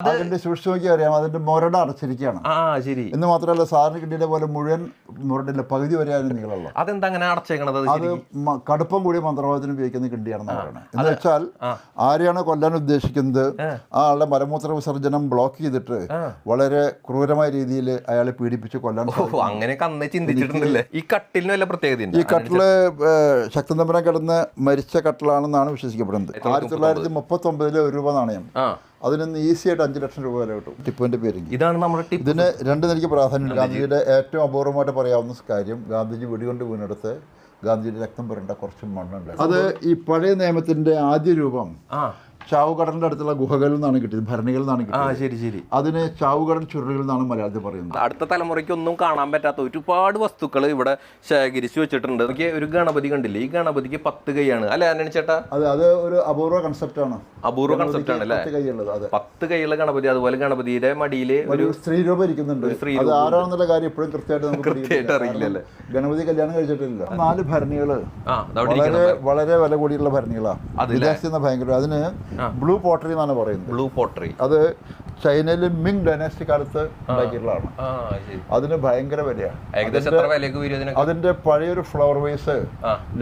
അതിന്റെ സൂക്ഷിച്ചു നോക്കി അറിയാം. അതിന്റെ മുരട അടച്ചിരിക്കുകയാണ്. ആ ശരി. എന്ന് മാത്രമല്ല സാറിന് കിട്ടിയ പോലെ മുഴുവൻ മുരടില്ല പകുതി വരെ അതിന് നീളമുള്ള അതെന്താ അങ്ങനെ അടച്ചേക്കണത് അത് മ- കടുപ്പം കൂടിയ മന്ത്രവാദത്തിന് ഉപയോഗിക്കുന്ന കിണ്ടിയാണെന്ന് പറയുന്നത് എന്ന് വെച്ചാൽ ആരെയാണ് കൊല്ലാൻ ഉദ്ദേശിക്കുന്നത്? ആ ആളുടെ മലമൂത്ര വിസർജനം ബ്ലോക്ക് ചെയ്തിട്ട് വളരെ ക്രൂരമായ രീതിയിൽ അയാളെ പീഡിപ്പിച്ച് കൊല്ലാൻ ഓ അങ്ങനെയൊക്കെ അന്നേ ചിന്തിച്ചിട്ടുണ്ടല്ലേ? ഈ കട്ടിലിന് വല്ല പ്രത്യേകത ഈ കട്ടിൽ ഏഹ്, ശക്തൻ തമ്പുരാൻ കിടന്ന് മരിച്ച കട്ടിലാണെന്നാണ് വിശ്വസിക്കപ്പെടുന്നത്. ആയിരത്തി തൊള്ളായിരത്തി മുപ്പത്തി ഒമ്പതിലെ ഒരു രൂപ നാണയം. ആ. അതിനൊന്ന് ഈസി ആയിട്ട് അഞ്ച് ലക്ഷം രൂപ വില കിട്ടും. ടിപ്പുവിന്റെ പേര് ഇതാണ് നമ്മുടെ ടിപ്പ്. ഇതിന് രണ്ട് നിലയ്ക്ക് പ്രാധാന്യം ഗാന്ധിജിയുടെ ഏറ്റവും അപൂർവമായിട്ട് പറയാവുന്ന കാര്യം ഗാന്ധിജി വെടികൊണ്ട് വീണെടുത്ത് ഗാന്ധിജിയുടെ രക്തം പുരണ്ട കുറച്ച് മണ്ണുണ്ട്. അത് ഈ പഴയ നിയമത്തിന്റെ ആദ്യ രൂപം ആ. ചാവുകടലിന്റെ അടുത്തുള്ള ഗുഹകളിൽ നിന്നാണ് കിട്ടിയത് ഭരണികളിൽ നിന്നാണ് ആ കിട്ടിയത്. ശരി ശരി. അതിന് ചാവുകടൽ ചുരുളുകൾ എന്നാണ് മലയാളത്തിൽ പറയുന്നത്. അടുത്ത തലമുറയ്ക്ക് ഒന്നും കാണാൻ പറ്റാത്ത ഒരുപാട് വസ്തുക്കൾ ഇവിടെ ശേഖരിച്ചു വെച്ചിട്ടുണ്ട്. എനിക്ക് ഒരു ഗണപതി കണ്ടില്ലേ? ഈ ഗണപതിക്ക് പത്ത് കൈയാണ്. അല്ലെ അനണി ചേട്ടാ? അതെ അത് ഒരു അപൂർവ കൺസെപ്റ്റ് ആണ്. അപൂർവ കൺസെപ്റ്റ് ആണ് അല്ലേ പത്ത് കൈയുള്ളത് അതെ. പത്ത് കൈയുള്ള ഗണപതി അതുപോലെ ഗണപതിയുടെ മടിയിൽ ഒരു സ്ത്രീ രൂപം ഇരിക്കുന്നുണ്ട്. അത് ആരാണെന്നുള്ള കാര്യം ഇപ്പോഴും കൃത്യമായിട്ട് നമുക്ക് കൃത്യമായിട്ട് അറിയില്ലല്ലേ കാരണം ഗണപതി കല്യാണം കഴിച്ചിട്ടില്ല. നാല് ഭരണികൾ. ആ അതവിടെ വളരെ വളരെ വില കൂടിയുള്ള ഭരണികളാണ് അതില്ലേ? വിദേശത്ത് നിന്ന് ഭയങ്കര അതിന് ബ്ലൂ പോട്ടറി എന്നാണ് പറയുന്നത്. ബ്ലൂ പോട്ടറി അത് ചൈനയിൽ മിങ് ഡൈനാസ്റ്റി കാലത്ത് ഉണ്ടാക്കിയിട്ടുള്ളതാണ്. അതിന് ഭയങ്കര വിലയാണ് ഏകദേശം എത്ര വിലയൊക്കെ വരും ഇതിനൊക്കെ അതിന്റെ പഴയൊരു ഫ്ലവർ വൈസ്.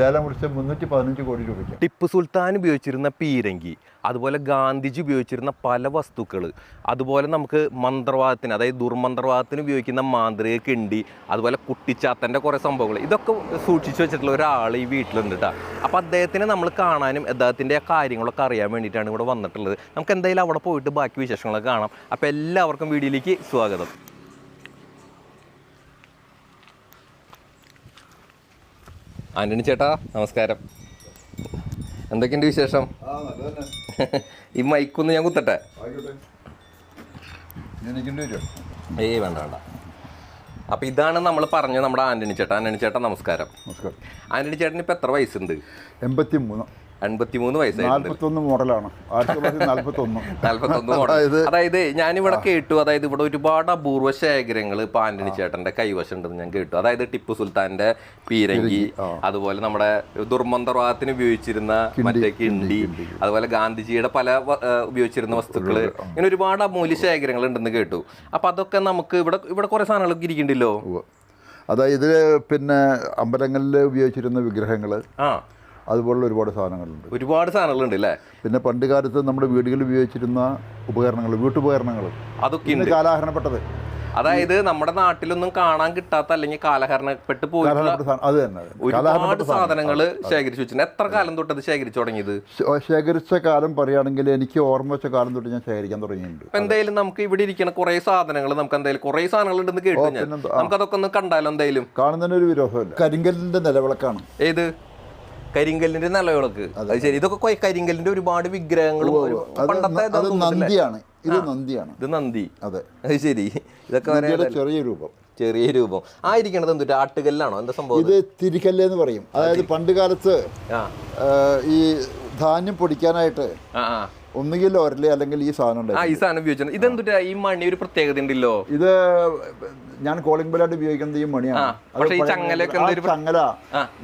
ലേലം കുറിച്ച് മുന്നൂറ്റി പതിനഞ്ച് കോടി രൂപയ്ക്ക്. ടിപ്പു സുൽത്താൻ ഉപയോഗിച്ചിരുന്ന പീരങ്കി അതുപോലെ ഗാന്ധിജി ഉപയോഗിച്ചിരുന്ന പല വസ്തുക്കൾ അതുപോലെ നമുക്ക് മന്ത്രവാദത്തിന് അതായത് ദുർമന്ത്രവാദത്തിന് ഉപയോഗിക്കുന്ന മാന്ത്രിക കിണ്ടി അതുപോലെ കുട്ടിച്ചാത്തന്റെ കുറേ സംഭവങ്ങൾ ഇതൊക്കെ സൂക്ഷിച്ചു വെച്ചിട്ടുള്ള ഒരാൾ ഈ വീട്ടിലുണ്ട് കേട്ടോ അപ്പോൾ അദ്ദേഹത്തിനെ നമ്മൾ കാണാനും അദ്ദേഹത്തിന്റെ കാര്യങ്ങളൊക്കെ അറിയാൻ വേണ്ടിയിട്ടാണ് ഇവിടെ വന്നിട്ടുള്ളത്. നമുക്ക് എന്തായാലും അവിടെ പോയിട്ട് ബാക്കി വിശേഷങ്ങളൊക്കെ കാണാം. അപ്പോൾ എല്ലാവർക്കും വീഡിയോയിലേക്ക് സ്വാഗതം. ആന്റണി ചേട്ടാ നമസ്കാരം. എന്തൊക്കെയുണ്ട് വിശേഷം? ഈ മൈക്കൊന്ന് ഞാൻ കുത്തട്ടെ? ഏയ് വേണ്ട വേണ്ട. അപ്പോൾ ഇതാണ് നമ്മൾ പറഞ്ഞത് നമ്മുടെ ആന്റണി ചേട്ടാ. ആന്റണി ചേട്ടാ നമസ്കാരം. നമസ്കാരം. ആന്റണി ചേട്ടന് ഇപ്പം എത്ര വയസ്സുണ്ട്? എൺപത്തി മൂന്ന് മോഡലാണ്. മോഡൽ. അതായത് ഞാനിവിടെ കേട്ടു. അതായത് ഇവിടെ ഒരുപാട് അപൂർവ ശേഖരങ്ങൾ ഇപ്പൊ ആന്റണി ചേട്ടന്റെ കൈവശം ഉണ്ടെന്ന് ഞാൻ കേട്ടു. അതായത് ടിപ്പു സുൽത്താന്റെ പീരങ്കി അതുപോലെ നമ്മുടെ ദുർമന്ത്രവാദത്തിന് ഉപയോഗിച്ചിരുന്ന മറ്റേ കിണ്ടി അതുപോലെ ഗാന്ധിജിയുടെ പല ഉപയോഗിച്ചിരുന്ന വസ്തുക്കൾ. ഇങ്ങനെ ഒരുപാട് അമൂല്യ ശേഖരങ്ങൾ ഉണ്ടെന്ന് കേട്ടു. അപ്പൊ അതൊക്കെ നമുക്ക് ഇവിടെ ഇവിടെ കുറെ സാധനങ്ങളൊക്കെ ഇരിക്കണ്ടല്ലോ. അതായത് പിന്നെ അമ്പലങ്ങളിൽ ഉപയോഗിച്ചിരുന്ന വിഗ്രഹങ്ങൾ ആ. അതുപോലുള്ള ഒരുപാട് സാധനങ്ങളുണ്ട്. ഒരുപാട് സാധനങ്ങളുണ്ട് അല്ലേ പിന്നെ പണ്ട് കാലത്ത് നമ്മുടെ വീടുകളിൽ ഉപയോഗിച്ചിരുന്ന ഉപകരണങ്ങൾ വീട്ടുപകരണങ്ങൾ. അതൊക്കെ കാലാഹരണപ്പെട്ടത്. അതായത് നമ്മുടെ നാട്ടിലൊന്നും കാണാൻ കിട്ടാത്ത അല്ലെങ്കിൽ കാലഹരണപ്പെട്ട് തന്നെ ഒരുപാട് സാധനങ്ങൾ ശേഖരിച്ചു വെച്ചിട്ടുണ്ട്. എത്ര കാലം തൊട്ട് അത് ശേഖരിച്ചു തുടങ്ങിയത്? ശേഖരിച്ച കാലം പറയുകയാണെങ്കിൽ എനിക്ക് ഓർമ്മ വെച്ച കാലം തൊട്ട് ഞാൻ ശേഖരിക്കാൻ തുടങ്ങിയിട്ടുണ്ട്. എന്തായാലും നമുക്ക് ഇവിടെ ഇരിക്കുന്ന കുറെ സാധനങ്ങൾ നമുക്ക് എന്തായാലും കുറെ സാധനങ്ങൾ ഉണ്ടെന്ന് കേട്ടു ഞാൻ. പിന്നെന്താ? നമുക്ക് അതൊക്കെ ഒന്ന് കണ്ടാലോ എന്തായാലും? കാണുന്നതിന് ഒരു വിരോധമില്ല. കരിങ്കല്ലിന്റെ നിലവിളക്കാണ്. ഏത്? കരിങ്കല്ലിന്റെ നിലവിളക്ക്. അത്. ശരി. ഇതൊക്കെ കരിങ്കല്ലിന്റെ ഒരുപാട് വിഗ്രഹങ്ങളും പണ്ടത്തെ? നന്ദിയാണ്. ഇത് നന്ദിയാണ്. ഇത് നന്ദി. അതെ. അത് ശരി. ഇതൊക്കെ ചെറിയ രൂപം. ചെറിയ രൂപം. ആയിരിക്കണത് എന്തൊരു ആട്ടുകല്ലാണോ? എന്താ സംഭവം ഇത് തിരിക്കല്ല് എന്ന് പറയും അതായത് പണ്ട് കാലത്ത് ആ. ആ, ഈ ധാന്യം പൊടിക്കാനായിട്ട് ആ ആ. ഒന്നുകിൽ ഒരൽ അല്ലെങ്കിൽ ഈ സാധനം ആ ഈ സാധനം ഉപയോഗിച്ചു ഇതെന്തുട്ടാ? ഈ മണി ഒരു പ്രത്യേകത ഉണ്ടല്ലോ ഇത് ഞാൻ കോളിംഗ് ബെല്ലായിട്ട് ഉപയോഗിക്കുന്നത് ഈ മണിയാണ്. ചങ്ങല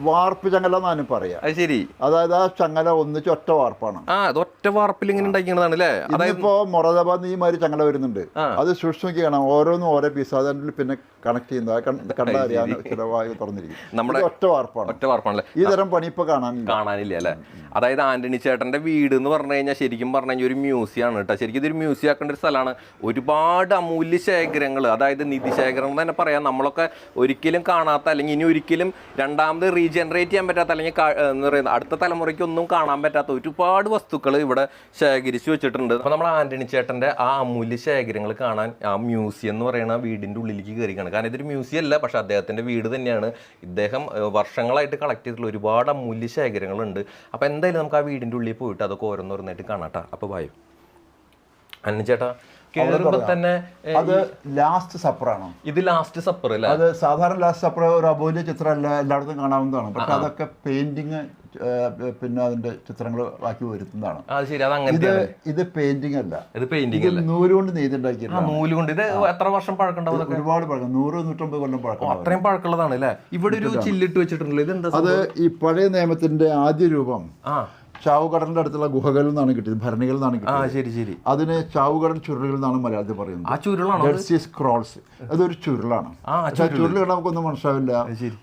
വാർപ്പ് ചങ്ങല എന്നാണ് പറയാ. ശരി. അതായത് ആ ചങ്ങല ഒന്നിച്ച് ഒറ്റ വാർപ്പാണ്. ഒറ്റ വാർപ്പിൽ ഇങ്ങനെ ഉണ്ടാക്കിയതാണ് അല്ലേ അതിപ്പോ മൊറദാബാദ് ഈ മാതിരി ചങ്ങല വരുന്നുണ്ട്. അത് സൂക്ഷ്മിക്ക് കാണാം ഓരോന്നും ഓരോ പീസ് അതിൽ പിന്നെ കണക്ട് ചെയ്യുന്നത്. കണ്ടറിയാൻ ചിലവായി തുറന്നിരിക്കും. നമ്മുടെ ഒറ്റ വാർപ്പാണ്. ഒറ്റ വാർപ്പാണല്ലേ? ഈ തരം പണി ഇപ്പൊ കാണാനില്ല. കാണാനില്ല അല്ലേ? അതായത് ആന്റണി ചേട്ടന്റെ വീട് എന്ന് പറഞ്ഞു കഴിഞ്ഞാൽ ശരിക്കും പറഞ്ഞു കഴിഞ്ഞാൽ ഒരു മ്യൂസിയാണ് കേട്ടോ. ശരിക്കും ഇതൊരു മ്യൂസിയം ആക്കേണ്ട ഒരു സ്ഥലമാണ്. ഒരുപാട് അമൂല്യ ശേഖരങ്ങൾ അതായത് നിധി ശേഖരം എന്ന് തന്നെ പറയാം നമ്മളൊക്കെ ഒരിക്കലും കാണാത്ത അല്ലെങ്കിൽ ഇനി ഒരിക്കലും രണ്ടാമത് റീജനറേറ്റ് ചെയ്യാൻ പറ്റാത്ത അല്ലെങ്കിൽ എന്താ പറയുക അടുത്ത തലമുറയ്ക്ക് ഒന്നും കാണാൻ പറ്റാത്ത ഒരുപാട് വസ്തുക്കൾ ഇവിടെ ശേഖരിച്ചു വെച്ചിട്ടുണ്ട്. അപ്പോൾ നമ്മൾ ആന്റണി ചേട്ടന്റെ ആ അമൂല്യ ശേഖരങ്ങൾ കാണാൻ ആ മ്യൂസിയം എന്ന് പറയുന്ന വീടിന്റെ ഉള്ളിലേക്ക് കയറിക്കാണ് കാരണം ഇതൊരു മ്യൂസിയം അല്ല പക്ഷെ അദ്ദേഹത്തിന്റെ വീട് തന്നെയാണ്. ഇദ്ദേഹം വർഷങ്ങളായിട്ട് കളക്ട് ചെയ്തിട്ടുള്ള ഒരുപാട് അമൂല്യ ശേഖരങ്ങളുണ്ട്. അപ്പോൾ എന്തായാലും നമുക്ക് ആ വീടിന്റെ ഉള്ളിൽ പോയിട്ട് അതൊക്കെ ഓരോന്നോരോന്നായിട്ട് കാണാട്ടോ അപ്പോൾ ഭയം അന്ന ചേട്ടാ കയറുമ്പോൾ തന്നെ അത് ലാസ്റ്റ് സപ്പറാണ് ഇത് ലാസ്റ്റ് സപ്പർ അല്ലേ? അത് സാധാരണ ലാസ്റ്റ് സപ്പർ ഒരു അബോല്യ ചിത്രമല്ല എല്ലായിടത്തും കാണാവുന്നതാണ്. പക്ഷെ അതൊക്കെ പെയിന്റിങ് പിന്നെ അതിന്റെ ചിത്രങ്ങൾ ബാക്കി വരുത്തുന്നതാണ്. ഇത് ഇത് പെയിന്റിംഗ് അല്ല. ഇത് പെയിന്റിംഗ് അല്ല? നൂൽ കൊണ്ട് നെയ്തുണ്ടാക്കിയില്ല ആ നൂൽ കൊണ്ട് ഇത് എത്ര വർഷം പഴക്കണ്ടാവും ഒരുപാട് പഴക്കം. നൂറ് നൂറ്റമ്പത് കൊല്ലം പഴക്കം അത്രയും പഴക്കമുള്ളതാണ് അല്ലേ ഇവിടെ ഒരു ചില്ലിട്ട് വെച്ചിട്ടുണ്ടല്ലോ. ഇത് എന്താ അത് ഈ പഴയ നിയമത്തിന്റെ ആദ്യ രൂപം ആ. ചാവുകടലിന്റെ അടുത്തുള്ള ഗുഹകളിൽ നിന്നാണ് കിട്ടിയത് ഭരണികളിൽ നിന്നാണ് കിട്ടിയത്. ശരി ശരി. അതിന് ചാവുകടൽ ചുരുളുകൾ എന്നാണ് മലയാളത്തിൽ പറയുന്നത്. ആ ചുരുളാണ് ക്രോൾസ് അതൊരു ചുരുളാണ്. ചുരുൾ കണ്ടാൽ നമുക്കൊന്നും മനസ്സിലാവില്ല.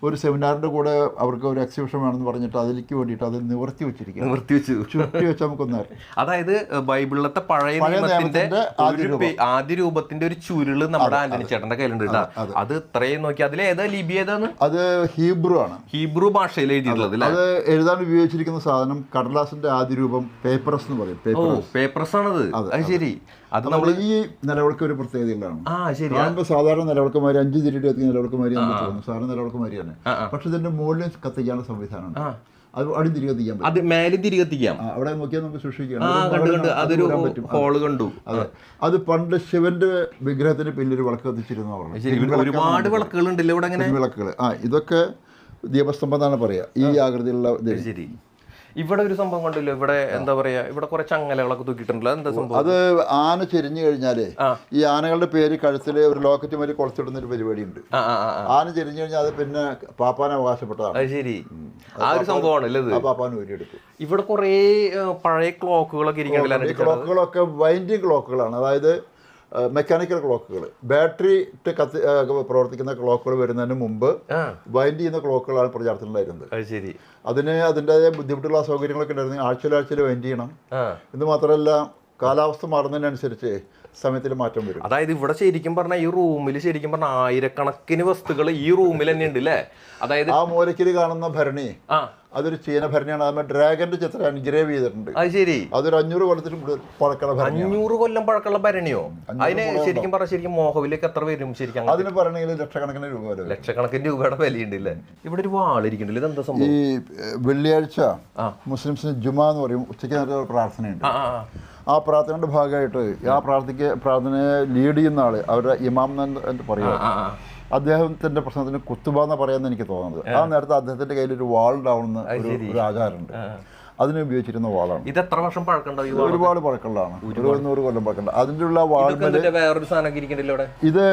ഒരു സെമിനാറിന്റെ കൂടെ അവർക്ക് ഒരു എക്സിബിഷൻ വേണമെന്ന് പറഞ്ഞിട്ട് അതിലേക്ക് വേണ്ടിയിട്ട് അത് നിവർത്തി വെച്ചിരിക്കുക നിവർത്തി വെച്ചു. ചുരുട്ടി വെച്ചാൽ നമുക്കൊന്ന് അതായത് ബൈബിളിലത്തെ പഴയ നിയമത്തിന്റെ ആദ്യ രൂപത്തിന്റെ ഒരു ചുരുൾ നമ്മുടെ ആന്റണി ചേട്ടന്റെ കയ്യിലുണ്ട് കേട്ടോ. അത്. ഇത്രയും നോക്കി. അതിൽ ഏതാ ലിപി ഏതാണ് അത് ഹീബ്രു ആണ്. ഹീബ്രു ഭാഷയിൽ എഴുതിയിട്ടുള്ളത് അത് എഴുതാൻ ഉപയോഗിച്ചിരിക്കുന്ന സാധനം കടലാസിന്റെ ആദ്യ രൂപം പേപ്പറസ് എന്ന് പറയും. പേപ്പറസ് പേപ്പർസ് ആണത്. അത് ശരി. അത് നമ്മൾ ഈ നിലവിളക്ക് ഒരു പ്രത്യേകതകളാണ് ശരി. കാണുമ്പോൾ സാധാരണ നിലവിളക്കുമാരി അഞ്ച് തിരിയുടെ എത്തി നിലവിളക്കുമാരി നമുക്ക് തോന്നും സാധാരണ നിലവിളക്കുമാരി തന്നെ പക്ഷെ ഇതിന്റെ മുകളിൽ കത്തിക്കാനുള്ള സംവിധാനമുണ്ട്. അത് അടി തിരികെ കത്തിക്കാൻ പറ്റും. അത് മേലെ തിരികെ എത്തിക്കാം അവിടെ നോക്കിയാൽ നമുക്ക് സൂക്ഷിക്കാം. അതൊരു ഹോൾ കണ്ടു. അതെ. അത് പണ്ട് ശിവന്റെ വിഗ്രഹത്തിന് പിന്നിൽ വിളക്ക് കത്തിച്ചിരുന്ന ഒരുപാട് വിളക്കുകൾ ഉണ്ടല്ലോ ഇവിടെ വിളക്കുകൾ ആ ഇതൊക്കെ ദീപസ്തംഭം എന്നാണ് പറയാ ഈ ആകൃതിയിലുള്ള ശരി. ഇവിടെ ഒരു സംഭവം കണ്ടല്ലോ? ഇവിടെ എന്താ പറയാ ഇവിടെ കുറെ ചങ്ങലകളൊക്കെ തൂക്കിയിട്ടുണ്ടല്ലോ. എന്താ സംഭവം? അത് ആന ചെരിഞ്ഞു കഴിഞ്ഞാൽ ഈ ആനകളുടെ പേര് കഴുത്തിൽ ഒരു ലോക്കറ്റ് മാതിരി കൊളച്ചിടുന്ന ഒരു പരിപാടിയുണ്ട്. ആന ചെരിഞ്ഞു കഴിഞ്ഞാൽ അത് പിന്നെ പാപ്പാൻ അവകാശപ്പെട്ടതാണ്. ശരി. ആ ഒരു സംഭവമാണ് പാപ്പാൻ ഊരിയെടുക്കും. ഇവിടെ കുറെ പഴയ ക്ലോക്കുകളൊക്കെ ഇരിക്കണ്ടല്ലോ ക്ലോക്കുകളൊക്കെ വൈൻഡിങ് ക്ലോക്കുകളാണ്. അതായത് മെക്കാനിക്കൽ ക്ലോക്കുകൾ ബാറ്ററി ഇട്ട് കത്തി പ്രവർത്തിക്കുന്ന ക്ലോക്കുകൾ വരുന്നതിന് മുമ്പ് വൈൻഡ് ചെയ്യുന്ന ക്ലോക്കുകളാണ് പ്രചാരത്തിലുണ്ടായിരുന്നത് ശരി. അതിന് അതിന്റെതായ ബുദ്ധിമുട്ടുള്ള സൗകര്യങ്ങളൊക്കെ ഉണ്ടായിരുന്നു. ആഴ്ചയിൽ ആഴ്ചയിൽ വൈൻഡ് ചെയ്യണം. ഇത് എന്ന് മാത്രമല്ല കാലാവസ്ഥ മാറുന്നതിനനുസരിച്ച് സമയത്തിൽ മാറ്റം വരും. അതായത് ഇവിടെ ശരിക്കും പറഞ്ഞാൽ ഈ റൂമിൽ ശരിക്കും പറഞ്ഞാൽ ആയിരക്കണക്കിന് വസ്തുക്കൾ ഈ റൂമിൽ തന്നെ ഉണ്ട് അല്ലേ അതായത് ആ മൂലക്കിൽ കാണുന്ന ഭരണി ആ. അതൊരു ചീന ഭരണിയാണ്. അതിന് ഡ്രാഗന്റെ ചിത്രം എൻഗ്രേവ് ചെയ്തിട്ടുണ്ട്. അത് ശരി. അതൊരു അഞ്ഞൂറ് കൊല്ലത്തിന് പഴക്കള പഴക്കമുള്ള ഭരണി അഞ്ഞൂറ് കൊല്ലം പഴക്കമുള്ള ഭരണിയോ? അതിന് ശരിക്കും പറഞ്ഞാൽ ശരിക്കും മോഹവിലേക്ക് എത്ര വരും ശരിക്കും അതിന് പറയണെങ്കിൽ ലക്ഷക്കണക്കിന് രൂപ വരും. ലക്ഷക്കണക്കിന് രൂപയുടെ വിലയുണ്ടല്ലേ ഇവിടെ ഒരു വാളിരിക്കുന്നുണ്ട്. ഇതെന്താ സംഭവം? ഈ വെള്ളിയാഴ്ച മുസ്ലിംസിന് ജുമാ എന്ന് പറയും. ഉച്ചയ്ക്ക് പ്രാർത്ഥനയുണ്ട്. ആ പ്രാർത്ഥനയുടെ ഭാഗമായിട്ട് ആ പ്രാർത്ഥിക്ക് പ്രാർത്ഥനയെ ലീഡ് ചെയ്യുന്ന ആൾ അവരുടെ ഇമാം എന്ന് പറയുക. അദ്ദേഹത്തിന്റെ പ്രശ്നത്തിന് കുത്തുബ എന്ന് പറയാന്ന് എനിക്ക് തോന്നുന്നത്. ആ നേരത്തെ അദ്ദേഹത്തിന്റെ കയ്യിൽ ഒരു വാൾ ഉണ്ടാവുന്ന ഒരു ഒരു ആചാരമുണ്ട് അതിനെ ഉപയോഗിച്ചിരുന്ന വാളാണ് ഇത് എത്ര വർഷം വാൾ ഒരുപാട് പഴക്കമുള്ളതാണ്. ഒരു നൂറ് കൊല്ലം പഴക്കണ്ട അതിന്റെ ഉള്ള വാൾ ഇത്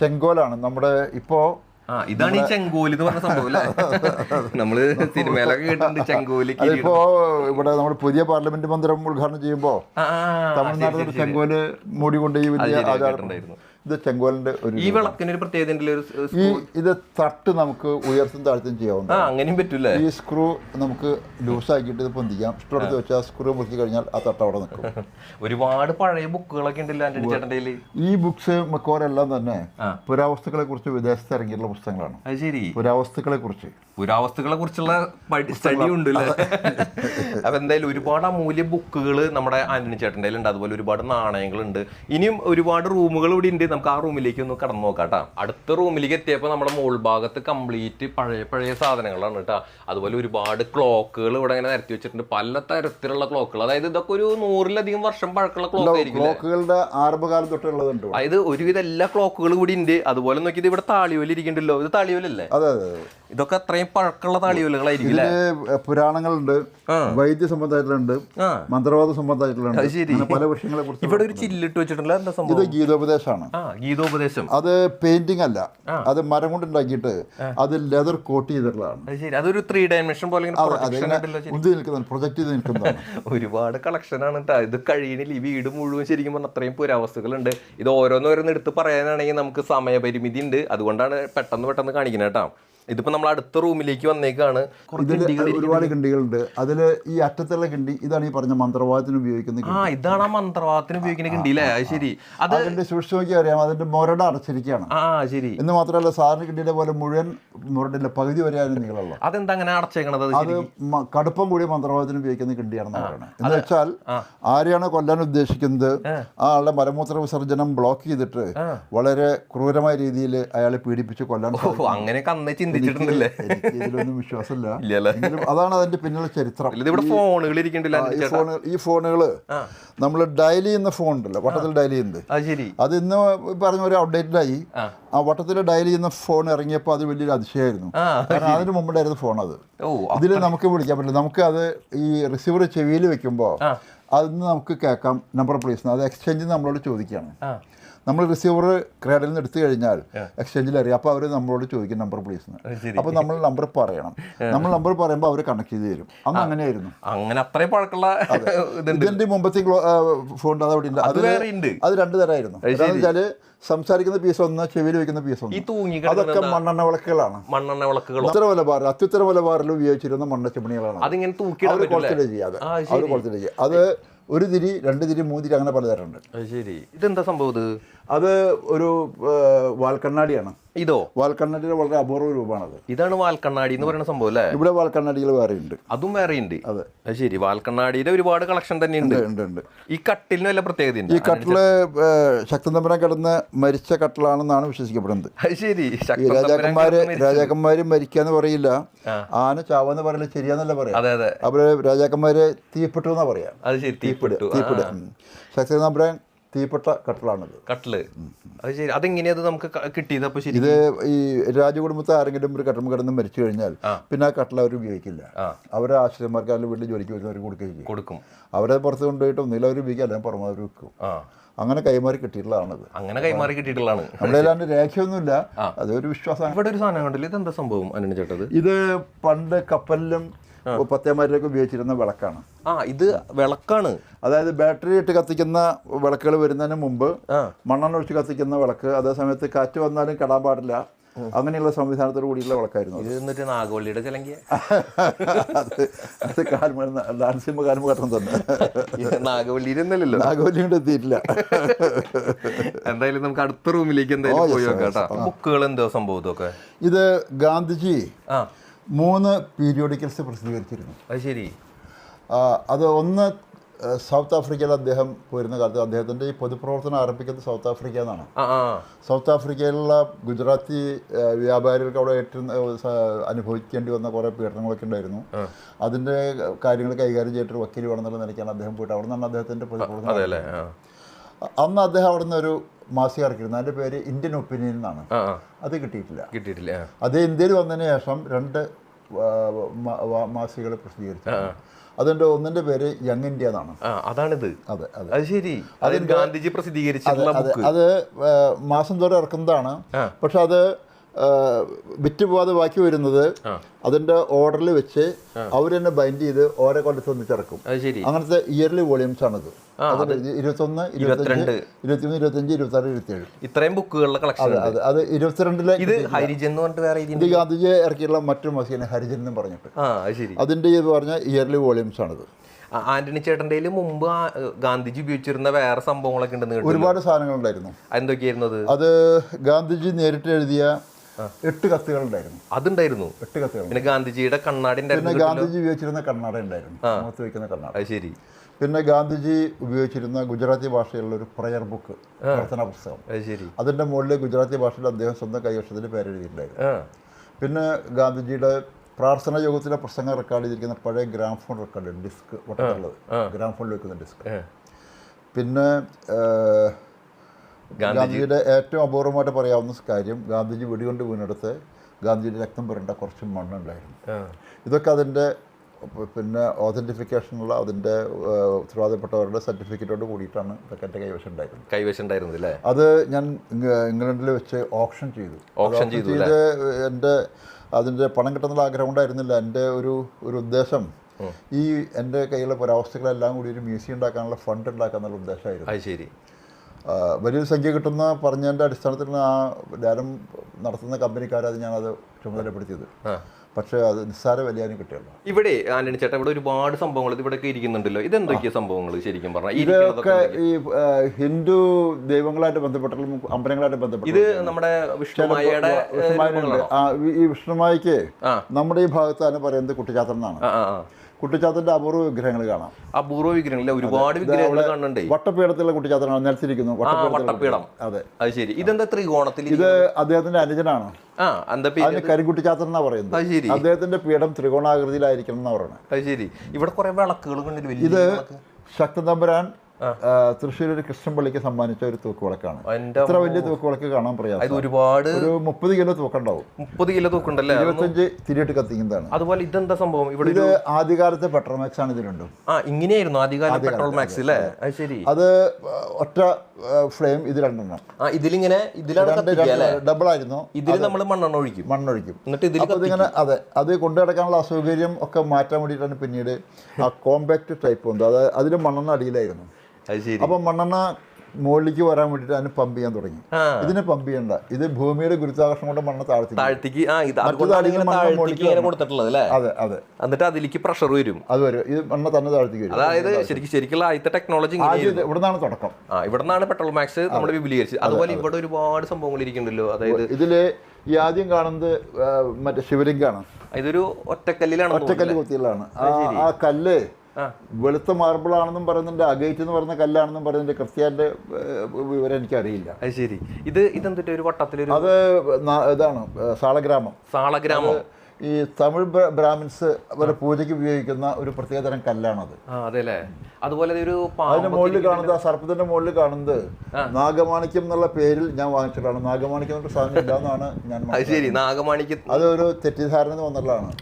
ചെങ്കോലാണ്. നമ്മുടെ ഇപ്പോ ഇതാണ് ഈ ചെങ്കോലി എന്ന് പറഞ്ഞ സംഭവം നമ്മൾ സിനിമയിലൊക്കെ കേട്ടിട്ടുണ്ട് ചെങ്കോലി ഇപ്പോ ഇവിടെ നമ്മുടെ പുതിയ പാർലമെന്റ് മന്ദിരം ഉദ്ഘാടനം ചെയ്യുമ്പോ തമിഴ്നാട്ടിൽ ചെങ്കോൽ മൂടി കൊണ്ട് ഈ വലിയ ആചാരം. ഇത് ചെങ്കോലിന്റെ ഒരു ഈ വിളക്കിന് ഒരു പ്രത്യേകത ഒരു ഈ ഇത് തട്ട് നമുക്ക് ഉയർത്തും താഴ്ത്തും ചെയ്യാവുന്ന അങ്ങനെയും പറ്റില്ല? ഈ സ്ക്രൂ നമുക്ക് ലൂസാക്കിയിട്ട് ഇത് പൊന്തിക്കാം. ഇഷ്ടപ്പെടുത്തി വെച്ചാൽ സ്ക്രൂ മുറിച്ച് കഴിഞ്ഞാൽ ആ തട്ട് അവിടെ നിൽക്കും. ഒരുപാട് പഴയ ബുക്കുകളൊക്കെ ഉണ്ടല്ലോ ചേട്ടന്റെ ഈ ബുക്സ് മിക്കവാറെല്ലാം തന്നെ ആ. പുരാവസ്തുക്കളെ കുറിച്ച് വിദേശത്ത് ഇറങ്ങിയിട്ടുള്ള പുസ്തകങ്ങളാണ്. അത് ശരി. പുരാവസ്തുക്കളെ കുറിച്ച് പുരാവസ്തുക്കളെ കുറിച്ചുള്ള സ്റ്റഡി ഉണ്ട് അപ്പൊ എന്തായാലും ഒരുപാട് അമൂല്യ ബുക്കുകൾ നമ്മുടെ ആന്റണി ചേട്ടന്റെ ഉണ്ട് അതുപോലെ ഒരുപാട് നാണയങ്ങൾ ഉണ്ട് ഇനിയും ഒരുപാട് റൂമുകൾ ഇവിടെ ഉണ്ട്. നമുക്ക് ആ റൂമിലേക്ക് ഒന്ന് കടന്നു നോക്കാം കേട്ടോ അടുത്ത റൂമിലേക്ക് എത്തിയപ്പോൾ നമ്മുടെ മോൾ ഭാഗത്ത് കംപ്ലീറ്റ് പഴയ പഴയ സാധനങ്ങളാണ് കേട്ടോ അതുപോലെ ഒരുപാട് ക്ലോക്കുകൾ ഇവിടെ ഇങ്ങനെ നിരത്തി വെച്ചിട്ടുണ്ട്. പല തരത്തിലുള്ള ക്ലോക്കുകൾ. അതായത് ഇതൊക്കെ ഒരു നൂറിലധികം വർഷം പഴക്കമുള്ള ക്ലോക്ക് ആയിരിക്കും ക്ലോക്കുകളുടെ ആരംഭകാലം തൊട്ടുള്ളതുണ്ട് അതായത് ഒരുവിധ എല്ലാ ക്ലോക്കുകളും കൂടി ഉണ്ട്. അതുപോലെ നോക്കിയത് ഇവിടെ താളിയോല ഇരിക്കണ്ടല്ലോ ഇത് താളിയോലല്ലേ? ഇതൊക്കെ അത്രയും പഴക്കമുള്ള താളിയോലകളായിരിക്കും പുരാണങ്ങളുണ്ട് വൈദ്യ സംബന്ധമായിട്ടുണ്ട് മന്ത്രവാദ ശരി. പല വിഷയങ്ങളെ കുറിച്ച് ഇവിടെ ഒരു ചില്ലിട്ട് വെച്ചിട്ടുള്ള ഇത് ഗീതോപദേശമാണ് ഗീതോപദേശം. അത് പെയിന്റിംഗ് അല്ല. അത് മരം കൊണ്ട് ഉണ്ടാക്കിയിട്ട് അത് ലെതർ കോട്ട് ചെയ്തിട്ടുള്ളതാണ്. അതൊരു ത്രീ ഡയമെൻഷൻ പോലെ പ്രൊജക്ട് ചെയ്ത് നിൽക്കുന്നതാണ്. ഒരുപാട് കളക്ഷനാണ് ആണ് ഇത് കഴിയണില്ല. ഈ വീട് മുഴുവൻ ശരിക്കും പറഞ്ഞാൽ അത്രയും പുരാവസ്തുക്കളുണ്ട്. ഇത് ഓരോന്നോരോന്ന് എടുത്ത് പറയാനാണെങ്കിൽ നമുക്ക് സമയപരിമിതി ഉണ്ട്. അതുകൊണ്ടാണ് പെട്ടെന്ന് പെട്ടെന്ന് കാണിക്കുന്നത് കേട്ടോ ഇതിപ്പോ നമ്മൾ അടുത്ത റൂമിലേക്ക് വന്നേക്കാണ്. ഒരുപാട് കിണ്ടികളുണ്ട്. അതിൽ ഈ അറ്റത്തുള്ള കിണ്ടി ഇതാണ് ഈ പറഞ്ഞ മന്ത്രവാദത്തിന് ഉപയോഗിക്കുന്ന കിണ്ടി. ആ ഇതാണ് ആ മന്ത്രവാദത്തിന് ഉപയോഗിക്കുന്ന കിണ്ടി അല്ലേ അത് ശരി. അത് അതിന്റെ സൂക്ഷിച്ചു നോക്കിയാൽ അറിയാം. അതിന്റെ മുരട അടച്ചിരിക്കുകയാണ്. ആ ശരി. എന്ന് മാത്രമല്ല സാറിന് കിണ്ടിയുടെ പോലെ മുഴുവൻ മുരടില്ല പകുതി വരെ അതിന് നീളമുള്ളൂ. അതെന്താ അങ്ങനെ അടച്ചേക്കണത് അത് കടുപ്പം കൂടിയ മന്ത്രവാദത്തിന് ഉപയോഗിക്കുന്ന കിണ്ടിയാണെന്ന് പറയുന്നത് എന്ന് വെച്ചാൽ ആരെയാണ് കൊല്ലാൻ ഉദ്ദേശിക്കുന്നത്? ആ ആളുടെ മലമൂത്ര വിസർജനം ബ്ലോക്ക് ചെയ്തിട്ട് വളരെ ക്രൂരമായ രീതിയിൽ അയാളെ പീഡിപ്പിച്ച് കൊല്ലാൻ അങ്ങനെ അന്നേ ചിന്തിച്ചിട്ടുണ്ടല്ലേ? ഇതിലൊന്നും വിശ്വാസമില്ല. അതാണ് അതിന്റെ പിന്നിലുള്ള ചരിത്രം. ഫോണുകൾ ഇരിക്കണ്ടല്ലോ ഈ ഫോണുകൾ ഫോണുകൾ നമ്മൾ ഡയൽ ചെയ്യുന്ന ഫോൺ ഉണ്ടല്ലോ വട്ടത്തിൽ ഡയൽ ചെയ്യുന്നത്. അത് ഇന്ന് പറഞ്ഞ ഒരു അപ്ഡേറ്റഡ് ആയി. ആ. വട്ടത്തിൽ ഡയൽ ചെയ്യുന്ന ഫോൺ ഇറങ്ങിയപ്പോൾ അത് വലിയൊരു അതിശയമായിരുന്നു. കാരണം അതിന് മുമ്പുണ്ടായിരുന്നു ഫോൺ അത് ഇതിൽ നമുക്ക് വിളിക്കാൻ പറ്റില്ല. നമുക്ക് അത് ഈ റിസീവർ ചെവിയിൽ വെക്കുമ്പോൾ. അതിന് നമുക്ക് കേൾക്കാം. നമ്പർ പ്ലീസ് അത് എക്സ്ചേഞ്ച് നമ്മളോട് ചോദിക്കുകയാണ്. നമ്മൾ റിസീവർ ക്രേഡിൽ നിന്ന് എടുത്തു കഴിഞ്ഞാൽ എക്സ്ചേഞ്ചിൽ അറിയാം. അപ്പോൾ അവർ നമ്മളോട് ചോദിക്കും നമ്പർ പ്ലീസ് എന്ന്. അപ്പോൾ നമ്മൾ നമ്പർ പറയണം. നമ്മൾ നമ്പർ പറയുമ്പോൾ അവർ കണക്ട് ചെയ്ത് തരും. അന്ന് അങ്ങനെയായിരുന്നു. അങ്ങനെ അത്രയും പഴക്കമുള്ള ഇതിന്റെ ഇതിന്റെ മുമ്പത്തെ ഫോൺ അത് അവിടെ ഉണ്ട്. അത് അത് രണ്ട് തരമായിരുന്നു വെച്ചാൽ സംസാരിക്കുന്ന പീസ് ഒന്ന് ചെവിയിൽ വെക്കുന്ന പീസ് ഒന്ന്. അതൊക്കെ മണ്ണെണ്ണ വിളക്കുകളാണ്. മണ്ണെണ്ണ വിളക്കുകളോ? ഉത്തര വലബാറിൽ അത്യുത്തര വലബാറിൽ ഉപയോഗിച്ചിരുന്ന മണ്ണ ചെമ്മണികളാണ് അതിങ്ങനെ തൂക്കി അവർ പറ്റില്ല? കുളത്തിലേ ചെയ്യാതെ ആ, അവർ കുളത്തിലേ ചെയ്യുക അത് ഒരു തിരി രണ്ട് തിരി മൂന്ന് തിരി അങ്ങനെ പലതരമുണ്ട്. ശരി. ഇതെന്താ സംഭവം ഇത്? അത് ഒരു വാൽക്കണ്ണാടിയാണ്. ഇതോ? വാൽക്കണ്ണാടിയുടെ വളരെ അപൂർവ രൂപമാണത്. ഇതാണ് വാൽക്കണ്ണാടി എന്ന് പറയുന്ന സംഭവം അല്ലേ? ഇവിടെ വാൽക്കണ്ണാടികൾ വേറെ ഉണ്ട് അതും വേറെ ഉണ്ട് അതെ. ശരി. വാൽക്കണ്ണാടിയുടെ ഒരുപാട് കളക്ഷൻ തന്നെ ഉണ്ട് ഉണ്ട് ഉണ്ട്. ഈ കട്ടിലിന് വല്ല പ്രത്യേകത ഉണ്ട് ഈ കട്ടിൽ ശക്തി ശക്തൻ തമ്പുരാൻ കിടന്ന് മരിച്ച കട്ടിലാണെന്നാണ് വിശ്വസിക്കപ്പെടുന്നത്. അത് ശരി. ശക്തൻ രാജാക്കന്മാര്. രാജാക്കന്മാര് മരിക്കാന്ന് പറയില്ല. ആന ചാവെന്ന് പറയില്ല ശരിയാന്നല്ല പറയാം. അതെ അതെ. അവർ രാജാക്കന്മാര് തീപ്പെട്ടു എന്നാ പറയാ. അത് ശരി തീപ്പെട്ടു. തീപ്പിട ശക്തി തമ്പുരാൻ തീപ്പെട്ട കട്ടിലാണിത്. കട്ടിൽ. അത് ശരി. അതെങ്ങനെയത് അത് നമുക്ക് കിട്ടിയത്? അപ്പൊ ശരി. ഇത് ഈ രാജകുടുംബത്തെ ആരെങ്കിലും ഒരു കട്ടം കിടന്ന് മരിച്ചു കഴിഞ്ഞാൽ പിന്നെ ആ കട്ടിൽ അവർ ഉപയോഗിക്കില്ല. അവരെ ആശ്രയന്മാർക്ക് അല്ലെങ്കിൽ വീട്ടിൽ ജോലിക്ക് വരുന്നവർ കൊടുക്കുകയും കൊടുക്കും. അവരെ പുറത്ത് കൊണ്ടുപോയിട്ട് ഒന്നില്ല അവർ ഉപയോഗിക്കുക അല്ലെങ്കിൽ പുറമെ അവർ വിൽക്കും അങ്ങനെ കൈമാറി കിട്ടിയിട്ടുള്ളതാണത്. അങ്ങനെ കൈമാറി കിട്ടിയിട്ടുള്ളതാണ്. നമ്മുടെ അല്ലാണ്ട് രേഖയൊന്നുമില്ല അതൊരു വിശ്വാസമാണ്. ഇവിടെ ഒരു സാധനം കണ്ടില്ല? ഇതെന്താ സംഭവം അനുചേട്ടത് ഇത് പണ്ട് കപ്പലിലും പത്തേമാരിലൊക്കെ ഉപയോഗിച്ചിരുന്ന വിളക്കാണ്. ആ ഇത് വിളക്കാണ്. അതായത് ബാറ്ററി ഇട്ട് കത്തിക്കുന്ന വിളക്കുകൾ വരുന്നതിന് മുമ്പ് ആ. മണ്ണെണ്ണ ഒഴിച്ച് കത്തിക്കുന്ന വിളക്ക് അതേ സമയത്ത് കാറ്റ് വന്നാലും കെടാൻ പാടില്ല. അങ്ങനെയുള്ള സംവിധാനത്തോട് കൂടിയുള്ള വിളക്കായിരുന്നു. ഇത് എന്നിട്ട് നാഗവള്ളിയുടെ ചിലങ്കി. അത് അത് കാൽമ ഡാൻസിമ്പ കാൽമ ഘട്ടം തന്നെ. നാഗവള്ളിയുടെ ഒന്നല്ലല്ലോ നാഗവല്ലി കൊണ്ട് എത്തിയിട്ടില്ല. എന്തായാലും നമുക്ക് അടുത്ത റൂമിലേക്ക് എന്തായാലും പോയി നോക്കാം ബുക്കുകൾ എന്തോ സംഭവത്തൊക്കെ ഇത് ഗാന്ധിജി ആ. മൂന്ന് പീരിയോഡിക്കൽസ് പ്രസിദ്ധീകരിച്ചിരുന്നു. അത് ശരി. അത് ഒന്ന് സൗത്ത് ആഫ്രിക്കയിൽ അദ്ദേഹം പോയിരുന്ന കാലത്ത് അദ്ദേഹത്തിന്റെ ഈ പൊതുപ്രവർത്തനം ആരംഭിക്കുന്നത് സൗത്ത് ആഫ്രിക്ക എന്നാണ് സൗത്ത് ആഫ്രിക്കയിലുള്ള ഗുജറാത്തി വ്യാപാരികൾക്ക് അവിടെ ഏറ്റവും അനുഭവിക്കേണ്ടി വന്ന കുറേ പീഡനങ്ങളൊക്കെ ഉണ്ടായിരുന്നു. അതിന്റെ കാര്യങ്ങൾ കൈകാര്യം ചെയ്തിട്ട് വക്കീൽ വേണമെന്നുള്ള നിലയ്ക്കാണ് അദ്ദേഹം പോയിട്ട് അവിടെ നിന്നാണ് അദ്ദേഹത്തിന്റെ പൊതുപ്രവർത്തനം അന്ന് അദ്ദേഹം അവിടെ നിന്ന് ഒരു മാസിക ഇറക്കിയിരുന്നു. അതിന്റെ പേര് ഇന്ത്യൻ ഒപ്പീനിയൻ എന്നാണ്. അത് കിട്ടിയിട്ടില്ല. കിട്ടിയിട്ടില്ല. അത് ഇന്ത്യയിൽ വന്നതിന് ശേഷം രണ്ട് മാസികകൾ പ്രസിദ്ധീകരിച്ചു. അതിന്റെ ഒന്നിന്റെ പേര് യങ് ഇന്ത്യ എന്നാണ്. അതാണിത്. അതെ അതെ. അത് ശരി. അത് ഗാന്ധിജി പ്രസിദ്ധീകരിച്ചിട്ടുള്ള അത് മാസം തോറും ഇറക്കുന്നതാണ്. പക്ഷെ അത് ആ, വിറ്റ് പോവാതെ ബാക്കി വരുന്നത് അതിന്റെ ഓർഡറിൽ വെച്ച് അവർ തന്നെ ബൈൻഡ് ചെയ്ത് ഓരോ കൊല്ലത്ത് ഒന്നിച്ചിറക്കും അങ്ങനത്തെ ഇയർലി വോളിയൂംസ് ആണ് അത് ഇരുപത്തൊന്ന് ഇരുപത്തിരണ്ട്. ഇരുപത്തിമൂന്ന് ഇരുപത്തഞ്ച് ഇരുപത്തി ഏഴ് ഇത്രയും ബുക്കുകളുടെ കളക്ഷൻ അതെ അതെ. ഇരുപത്തിരണ്ടിലെ ഇത് ഹരിജൻ എന്ന് പറഞ്ഞിട്ട് വേറെ ഇത് ഗാന്ധിജി ഇറക്കിയുള്ള മറ്റൊരു മസീനെ ഹരിജൻ എന്ന് പറഞ്ഞിട്ട്. അതിന്റെ ഇത് പറഞ്ഞ ഇയർലി വോളിയൂംസ് ആണിത്. ആന്റണി ചേട്ടന്റെ മുമ്പ് ഗാന്ധിജി ഉപയോഗിച്ചിരുന്ന വേറെ സംഭവങ്ങളൊക്കെ ഉണ്ടെന്ന് ഒരുപാട് സാധനങ്ങളുണ്ടായിരുന്നു. എന്തൊക്കെയായിരുന്നു അത് ഗാന്ധിജി നേരിട്ട് എഴുതിയ എട്ട് കത്തുകൾ ഉണ്ടായിരുന്നു. അതുണ്ടായിരുന്നു. എട്ട് കത്തുകൾ. പിന്നെ ഗാന്ധിജിയുടെ കണ്ണാടി പിന്നെ ഗാന്ധിജി ഉപയോഗിച്ചിരുന്ന കണ്ണാടി ഉണ്ടായിരുന്നു. മുഖത്ത് വയ്ക്കുന്ന കണ്ണാടി. അത് ശരി. പിന്നെ ഗാന്ധിജി ഉപയോഗിച്ചിരുന്ന ഗുജറാത്തി ഭാഷയിലുള്ള ഒരു പ്രയർ ബുക്ക് പ്രാർത്ഥനാ പുസ്തകം. അത് ശരി. അതിന്റെ മുകളിൽ ഗുജറാത്തി ഭാഷയിൽ അദ്ദേഹം സ്വന്തം കൈവശത്തിൽ പേരെഴുതിയിട്ടുണ്ടായിരുന്നു. പിന്നെ ഗാന്ധിജിയുടെ പ്രാർത്ഥന യോഗത്തിലെ പ്രസംഗം റെക്കോർഡ് ചെയ്തിരിക്കുന്ന പഴയ ഗ്രാംഫോൺ റെക്കോർഡ് ഡിസ്ക് വട്ടമുള്ളത് ഗ്രാംഫോണിൽ വെക്കുന്ന ഡിസ്ക്. പിന്നെ ഗാന്ധിജിയുടെ ഏറ്റവും അപൂർവമായിട്ട് പറയാവുന്ന കാര്യം ഗാന്ധിജി വെടികൊണ്ട് വീണെടുത്ത് ഗാന്ധിജിയുടെ രക്തം പുരണ്ട കുറച്ച് മണ്ണുണ്ടായിരുന്നു. ഇതൊക്കെ അതിന്റെ പിന്നെ ഓതന്റിഫിക്കേഷനുള്ള അതിന്റെ ഉത്തരവാദപ്പെട്ടവരുടെ സർട്ടിഫിക്കറ്റോട് കൂടിയിട്ടാണ് ഇതൊക്കെ എന്റെ കൈവശം ഉണ്ടായിരുന്നത് കൈവശം ഉണ്ടായിരുന്നു അല്ലേ അത് ഞാൻ ഇംഗ്ലണ്ടിൽ വെച്ച് ഓപ്ഷൻ ചെയ്തു. ഓപ്ഷൻ ചെയ്തു എന്റെ അതിന്റെ പണം കിട്ടുന്നുള്ള ആഗ്രഹം ഉണ്ടായിരുന്നില്ല. എന്റെ ഒരു ഒരു ഉദ്ദേശം ഈ എന്റെ കയ്യിലെ പുരാവസ്തുക്കളെല്ലാം കൂടി ഒരു മ്യൂസിയം ഉണ്ടാക്കാനുള്ള ഫണ്ട് ഉണ്ടാക്കാന്നുള്ള ഉദ്ദേശമായിരുന്നു. അത് ശരി. വലിയൊരു സംഖ്യ കിട്ടുന്ന പറഞ്ഞതിന്റെ അടിസ്ഥാനത്തിൽ ആ ലേലം നടത്തുന്ന കമ്പനിക്കാരത് ഞാനത് ചുമതലപ്പെടുത്തിയത്. പക്ഷേ അത് നിസ്സാര വലിയാനും കിട്ടിയല്ലോ. ഇവിടെ ആന്റണി ചേട്ടൻ ഇവിടെ ഒരുപാട് സംഭവങ്ങൾ ഇവിടെയൊക്കെ ഇരിക്കുന്നുണ്ടല്ലോ. ഇതെന്തൊക്കെയാ സംഭവങ്ങൾ ശരിക്കും പറഞ്ഞാൽ ഇതൊക്കെ ഈ ഹിന്ദു ദൈവങ്ങളായിട്ട് ബന്ധപ്പെട്ടാലും അമ്പലങ്ങളായിട്ട് ബന്ധപ്പെട്ട ഇത് നമ്മുടെ വിഷ്ണുമായയുടെ ഈ വിഷ്ണുമായിക്ക് നമ്മുടെ ഈ ഭാഗത്താണ് പറയുന്നത് കുട്ടിച്ചാത്തൻ എന്നാണ്. കുട്ടിച്ചാത്തന്റെ അപൂർവ വിഗ്രഹങ്ങൾ കാണാം. അപൂർവ വിഗ്രഹങ്ങൾ ഒരുപാട് വിഗ്രഹങ്ങൾ കാണുന്നുണ്ട്. വട്ടപ്പീഠത്തിലുള്ള കുട്ടിച്ചാത്തനാണ് നിലച്ചിരിക്കുന്നു വട്ടപ്പീഠം. അതെ. അത് ശരി. ഇതെന്താ ത്രികോണത്തിൽ ഇത് അദ്ദേഹത്തിന്റെ അനുജനാണ്. അതിന് കരിക്കുട്ടിച്ചാത്തൻ എന്നാ പറയുന്നത്. അദ്ദേഹത്തിന്റെ പീഠം ത്രികോണാകൃതിയിലായിരിക്കണം എന്നാ പറയുന്നത്. അത് ശരി. ഇവിടെ കുറെ വിളക്കുകൾ കണ്ടിട്ട് ഇത് ശക്തൻ തമ്പുരാൻ തൃശ്ശൂർ ഒരു കൃഷ്ണൻപള്ളിക്ക് സമ്മാനിച്ച ഒരു തൂക്കുവിളക്കാണ്. ഇത്ര വലിയ തൂക്കുവിളക്ക് കാണാൻ പ്രയാസം. ഒരുപാട് ഒരു മുപ്പത് കിലോ തൂക്കുണ്ടാവും മുപ്പത് കിലോ തൂക്കുണ്ടല്ലേ? ഇരുപത്തഞ്ച് തിരിയിട്ട് കത്തിക്കുന്നതാണ്. അതുപോലെ ഇതെന്താ സംഭവം? ഇവിടെ ഇത് ആദ്യകാലത്തെ പെട്രോൾ മാക്സ് ആണ് ഇതിലുണ്ട്. ആ ഇങ്ങനെയായിരുന്നു ആദ്യകാല പെട്രോൾ മാക്സ് അല്ലേ? അത് ശരി. അത് ഒറ്റ ഫ്ലെയിം ഇത് രണ്ടെണ്ണം. ആ ഇതിലിങ്ങനെ ഇതിലാണ് ഡബിൾ ആയിരുന്നു ഇതിൽ നമ്മൾ മണ്ണെണ്ണ ഒഴിക്കും. മണ്ണൊഴിക്കും. എന്നിട്ട് ഇതിൽ ഇങ്ങനെ ഇതിങ്ങനെ അതെ. അത് കൊണ്ടു കിടക്കാനുള്ള അസൗകര്യം ഒക്കെ മാറ്റാൻ വേണ്ടിയിട്ടാണ് പിന്നീട് ആ കോമ്പാക്ട് ടൈപ്പ് ഉണ്ട്. അത് അതിൽ മണ്ണെണ്ണ അടിയിലായിരുന്നു. അപ്പം മണ്ണെണ്ണ മുകളിലേക്ക് വരാൻ വേണ്ടിയിട്ട് അതിന് പമ്പ് ചെയ്യാൻ തുടങ്ങി. ഇതിനെ പമ്പ് ചെയ്യണ്ട. ഇത് ഭൂമിയുടെ ഗുരുത്വാകർഷണം കൊണ്ട് മണ്ണ താഴ്ത്തി താഴ്ത്തിക്ക് അതെ അതെ. എന്നിട്ട് അതിലേക്ക് പ്രഷർ വരും. അത് വരും. ഇത് മണ്ണ് തന്നെ താഴ്ത്തിക്ക് വരും. അതായത് ശരിക്കും ശരിക്കുള്ള ആദ്യത്തെ ടെക്നോളജി ഇവിടുന്നാണ് തുടക്കം. ആ ഇവിടുന്നാണ് പെട്രോൾ മാക്സ് നമ്മൾ വിപുലീകരിച്ചത്. അതുപോലെ ഇവിടെ ഒരുപാട് സംഭവങ്ങൾ ഇരിക്കുന്നുണ്ടല്ലോ. അതായത് ഇതിൽ ഈ ആദ്യം കാണുന്നത് മറ്റേ ശിവലിംഗാണ്. ഇതൊരു ഒറ്റക്കല്ലിലാണ് ഒറ്റക്കല്ല് കുത്തിയിലാണ് ആ കല്ല്. വെളുത്ത മാർബിൾ ആണെന്നും പറയുന്നുണ്ട് അഗൈറ്റ് എന്ന് പറയുന്ന കല്ലാണെന്നും പറയുന്നുണ്ട്. ക്രിസ്ത്യാന്റെ വിവരം എനിക്കറിയില്ല. അത് ശരി. ഇത് ഇതെന്തിട്ട് ഒരു വട്ടത്തിലൊരു അത് ഇതാണ് സാളഗ്രാമം. സാളഗ്രാമം. ഈ തമിഴ് ബ്ര- ബ്രാഹ്മിൻസ് അവരുടെ പൂജയ്ക്ക് ഉപയോഗിക്കുന്ന ഒരു പ്രത്യേകതരം കല്ലാണത്. അതുപോലെ ഒരു അതിന്റെ മുകളിൽ കാണുന്നത് ആ സർപ്പത്തിന്റെ മുകളിൽ കാണുന്നത് നാഗമാണിക്യം എന്നുള്ള പേരിൽ ഞാൻ വാങ്ങിച്ചിട്ടാണ്. നാഗമാണിക്യം എന്നൊരു സാധനം ഇല്ല എന്നാണ് ഞാൻ. ശരി അതൊരു തെറ്റിദ്ധാരണ വന്നുള്ളതാണ്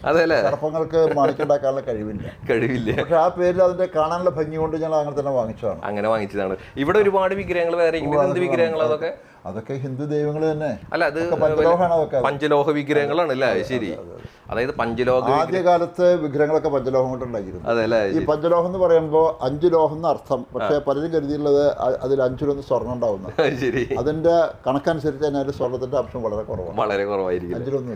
സർപ്പങ്ങൾക്ക് മാണിക്യം മാണിക്കുണ്ടാക്കാനുള്ള കഴിവില്ല. കഴിവില്ല. പക്ഷെ ആ പേരിൽ അതിന്റെ കാണാനുള്ള ഭംഗി കൊണ്ട് ഞാൻ അങ്ങനെ തന്നെ വാങ്ങിച്ചതാണ്. അങ്ങനെ വാങ്ങിച്ചതാണ്. ഇവിടെ ഒരുപാട് വിഗ്രഹങ്ങൾ വേറെ. എന്ത് വിഗ്രഹങ്ങൾ അതൊക്കെ? അതൊക്കെ ഹിന്ദു ദൈവങ്ങൾ തന്നെ. അല്ല അത് പഞ്ചലോഹ വിഗ്രഹങ്ങളാണ് അല്ലേ? ശരി. അതായത് പഞ്ചലോഹം ആദ്യകാലത്ത് വിഗ്രഹങ്ങളൊക്കെ പഞ്ചലോഹം കൊണ്ടുണ്ടായിരുന്നു അതെ അല്ലേ? ഈ പഞ്ചലോഹം എന്ന് പറയുമ്പോൾ അഞ്ചു ലോഹം എന്ന അർത്ഥം. പക്ഷെ പലരും കരുതിയുള്ളത് അതിൽ അഞ്ചിലൊന്ന് സ്വർണം ഉണ്ടാവുന്നു. ശരി. അതിന്റെ കണക്കനുസരിച്ച് തന്നെ അതിൽ സ്വർണത്തിന്റെ അംശം വളരെ കുറവാണ്. വളരെ കുറവായിരിക്കും. അഞ്ചിലൊന്നും